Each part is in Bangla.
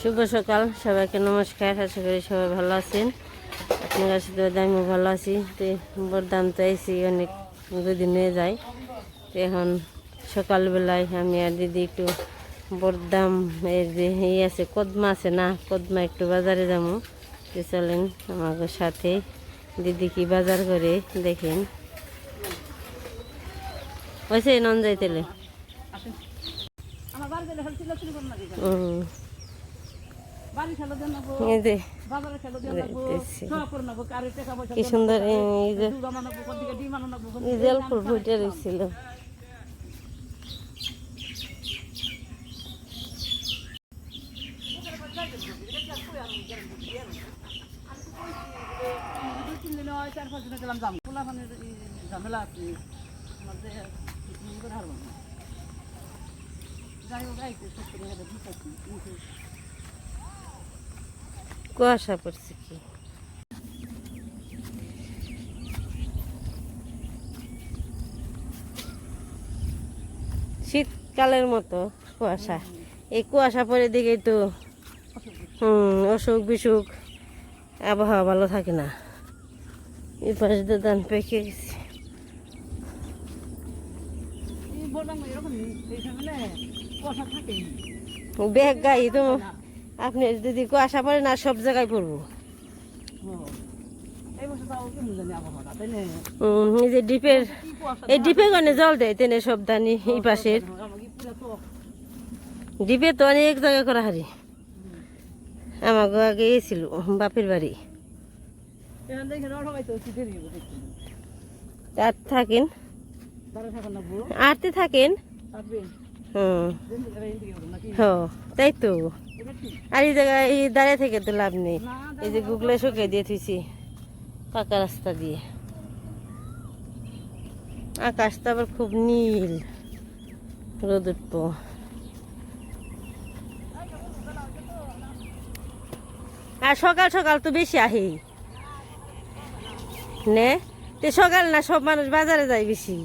শুভ সকাল সবাইকে নমস্কার আশা করি সবাই ভালো আছেন। আপনার কাছে তো আমিও ভালো আছি। তো বরদাম তো এসি অনেক দুদিন হয়ে যায়। তো এখন সকালবেলায় আমি আর দিদি একটু বরদাম এর যে এই আছে কদমা আছে না কদমা একটু বাজারে যাব। তো চলেন আমাকে সাথে দিদি কি বাজার করে দেখেন। ওইসে নন যাইতেলে? হুম এই যে কি সুন্দর নেব, এই যে দুধ আনা নেব, কোন দিকে ডিম আনা নেব, কোন এই দিকে জল আম ফুল ফুটে রয়েছিল দুই তিন দিনে হয়, কুয়াশা পড়ছে কি। শীতকালের মতো কুয়াশা। এই কুয়াশা পরে দিকেই তো হুম অসুখ বিসুখ আবহাওয়া ভালো থাকে না। এই পাশে তো ধান পেকে গেছে। ব্যাগ গাই তো। আপনি যদি কুয়াশা পড়ে না সব জায়গায় পড়ব। এই যে ডিপের এই ডিপে গনে জল দেয় তেনে সব দানি এই পাশের ডিপে তো অনেক জায়গা করা হারি। আমাকে আগে এসেছিল বাপের বাড়ি। আর থাকেন? আরতে থাকেন হুম দিন থেকে এখান থেকে ওঠো নাকি হ, তাই তো। আর এই জায়গায় এই দাঁড়িয়ে থেকে তো লাভ নেই। এই যে গুগলে শুকে দিয়ে থুইছি পাকা রাস্তা দিয়ে। আকাশটা আবার খুব নীল। রোদ উঠবো। আর সকাল সকাল তো বেশি আহে। নে? তে সকাল না সব মানুষ বাজারে যায় বেশি।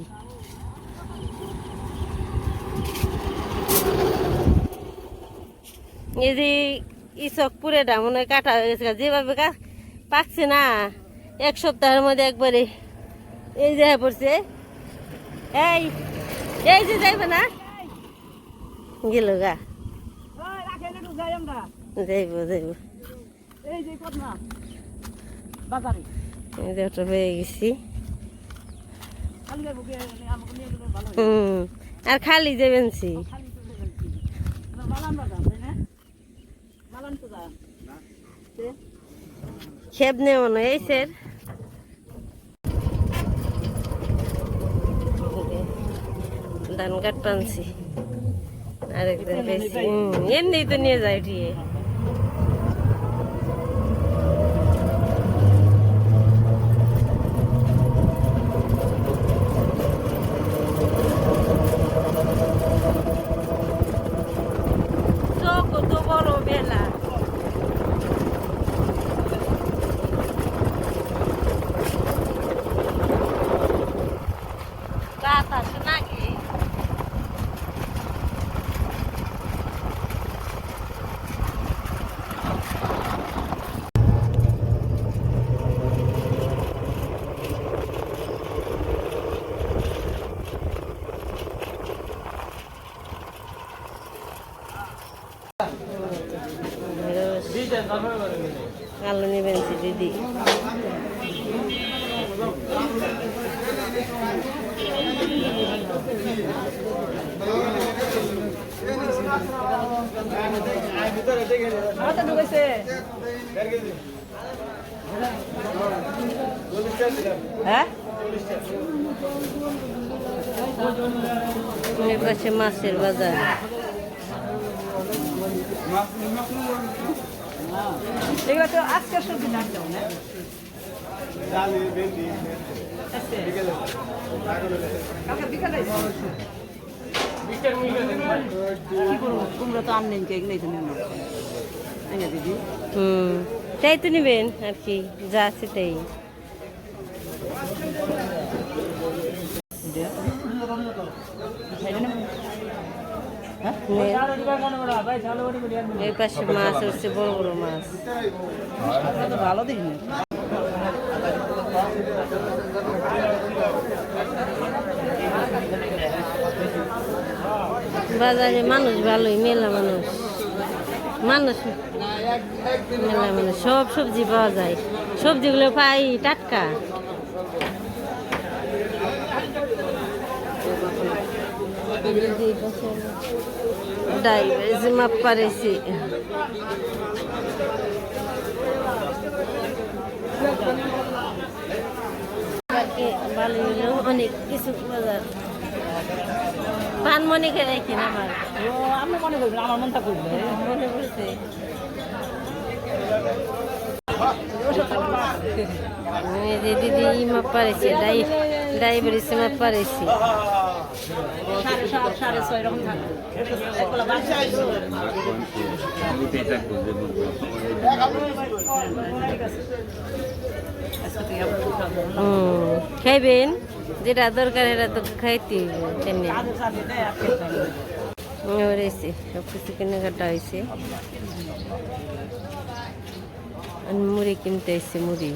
এই যে ইসক পুরে মনে হয় কাটা হয়ে গেছে, যেভাবে পাকছে না, এক সপ্তাহের মধ্যে একবারে এই যে পড়ছে। এই এই যে যাইবে না? গেল গা। যাইব যাইব। পেয়ে গেছি। আর খালি যাবেন সি খালি তো যাচ্ছি বালান বাজার তাই না বালান তো যা তে? খেপ নেও না, এই স্যার। ধান কাট টানছি আরেকদিন বেশি। এমনি তো নিয়ে যায় উঠিয়ে তো কত বড় বেলা রাত আসে নাকি আলু নেবেন দিদি হাতে ঢুকেছে হ্যাঁ? পাশে মাছের বাজার। এগুলো তো আজকের সবজি না। কুমড়ো তো আনলেন তো দিদি? হুম তাই তো নেবেন আর কি যা আছে তাই। হ্যাঁ? নেই এই পাশে মাছ হচ্ছে বড় বড় মাছ। ভালো দেখি বাজারে মানুষ ভালোই, মেলা মানুষ। মানুষ মেলা মানুষ, সব সবজি পাওয়া যায়। সবজিগুলো পাই টাটকা। ডাইভার্স মাপ অনেক কিছু পানমণি খেয়ে রাখেন আমার ও আমি মনে করছি আমার মনটা করবে। মনে দিদি পারেছি ডাই পারেছি। হুম খাইবেন? যেটা দরকার এটা তো খাইতে। হয়েছে সব কিছু কেনাকাটা হয়েছে মুড়ি কিনতে এসছে মুড়ি।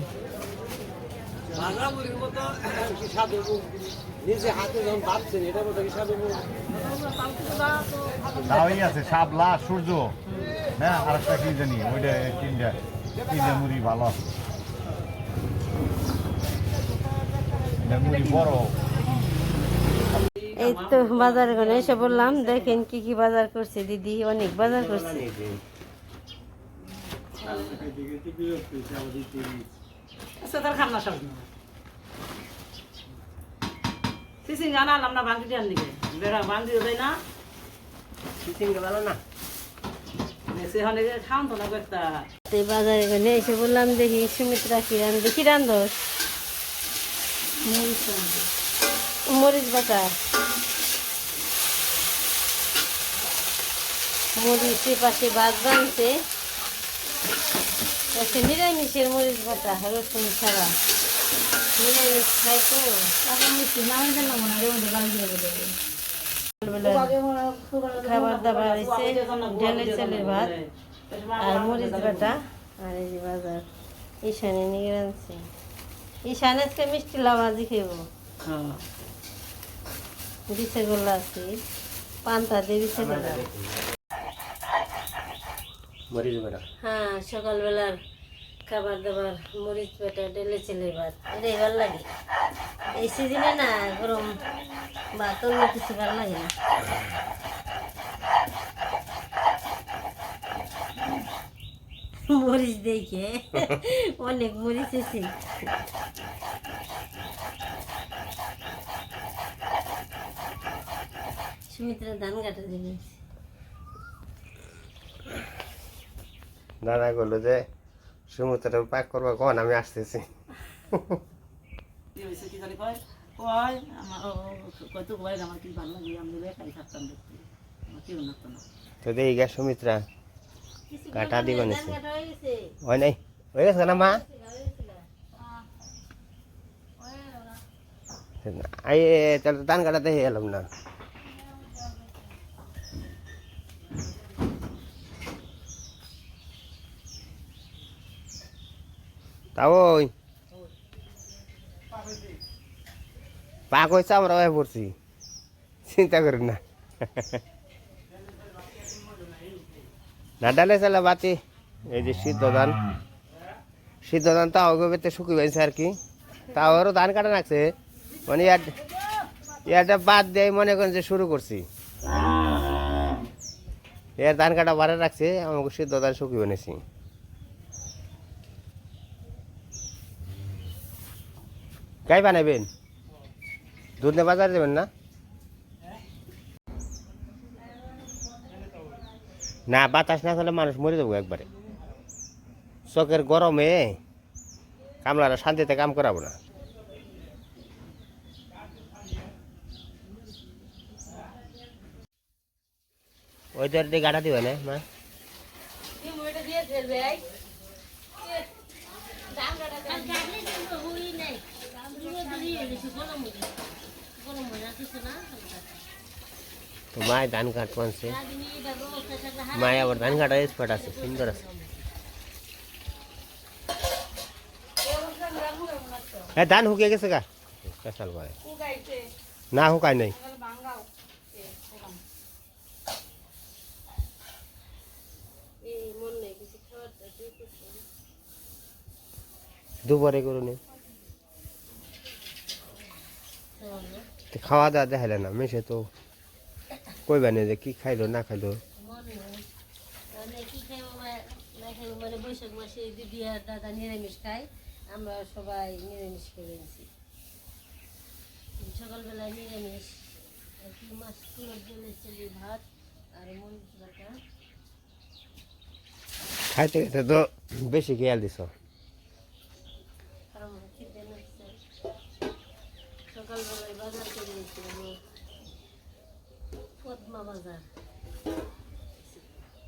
শাপলা সূর্য। হ্যাঁ আর একটা কি জানি ওইটা তিনটা তিনটা মুড়ি ভালো। এই তো বাজারে গনে এসে বললাম দেখেন কি কি বাজার করছে দিদি অনেক বাজার করছে। আচ্ছা বাজারে গনে এসে বললাম দেখি সুমিত্রা কি রান দেখি রান্ধস? মরিচ বাটা। মরিচের পাশে ভাত বানছে। পাশে নিরামিষের মরিচ বাটা, রসুন ছাড়া। নিরামিষ খাই তো। খাবার দাবার হয়েছে, ঢেলে চালের ভাত আর মরিচ বাটা। আর এই বাজার ঈশানে নিয়ে আনছে। ঈশানে আজকে মিষ্টি লাভাজি খেব হ্যাঁ। দিছে গোল্লা আছে পান্তা দিয়ে দিছে হ্যাঁ সকালবেলার খাবার দাবার মরিচ বাটা ঢেলে চালের ভাত। এটাই ভালো লাগে। এই সিজনে না গরম ভাত অন্য কিছু ভালো লাগে না। মরিচ দেখে অনেক মরিচ আছে সুমিত্রা ধান কাটা দাদা বলল যে সমুদ্রটা পাক করব কখন আমি আসতেছি। তো গা সুমিত্রা কাটা দিব নিছে হয়ে গেছে হয় নাই? হয়ে গেছে না মা? আই তাহলে ধান কাটাতে এলাম না। তাও ওই। পাক হয়েছে আমরা হয়ে পড়ছি। চিন্তা করেন না। না ডালে চালে বাতি। এই যে সিদ্ধ ধান। সিদ্ধ ধান তাও ওইভাবে শুকিয়ে গেছে আর কি। তাও আরও ধান কাটা রাখছে মানে ইয়ারটা বাদ দিয়ে মনে করেন যে শুরু করছি। এর ধান কাটা বাড়ে রাখছে আমাকে সিদ্ধ ধান শুকিয়ে এনেছি গাই বানাবেন? দুধ নিয়ে বাজার দেবেন না? না, বাতাস না হলে মানুষ মরে যাব একবারে। চোখের গরমে কামলারা শান্তিতে কাম করাবো না। ওই দিয়ে গাড়া দিবে না, মা? তো মায় ধান কাট মানছে মায় আবার ধান কাটা স্পট আছে সুন্দর আছে এ ধান শুকিয়ে গেছে গা পেশাল করে না শুকাই নাই এই মন নেই কিছু খাবার দিয়ে করতে দুপুরে করুন খাওয়া দাওয়া দেখাইলে না মেশে তো কইবা নেই যে কি খাইলো না খাইলো? মন মানে বৈশাখ মাসে দিদি আর দাদা নিরামিষ খায় আমরা সবাই নিরামিষ খেয়ে নিয়েছি সকালবেলায় নিরামিষ আর কি মাছ তুলোর জলে চলি ভাত আর মন খাইতে খাইতে তো বেশি খেয়াল দিছ। সকালবেলায় বাজার করে বাজার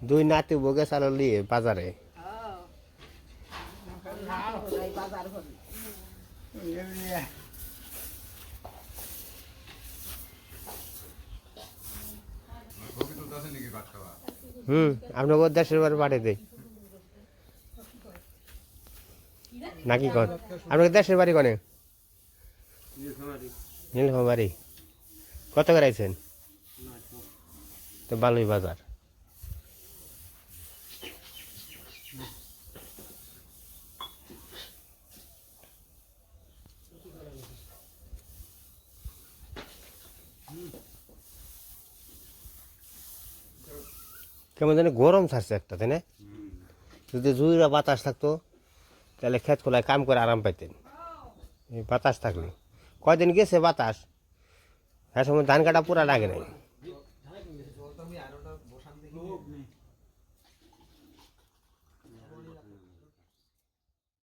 দুই নাতি বগে চালো লিয়ে বাজারে। বাজার হল হুম আপনাকে দেশের বাড়ি পাঠিয়ে নাকি কন? আপনাকে দেশের বাড়ি কনে? নীলফামারি। কত করে আইছেন? তো ভালোই বাজার। কেমন জানি গরম ছাড়ছে একটা, তাই না? যদি জুইরা বাতাস থাকতো, তাহলে ক্ষেত খোলায় কাম করে আরাম পাইতেন। বাতাস থাকলে। কয়দিন গেছে বাতাস? হ্যাঁ সময় ধান কাটা পুরা লাগে নাই।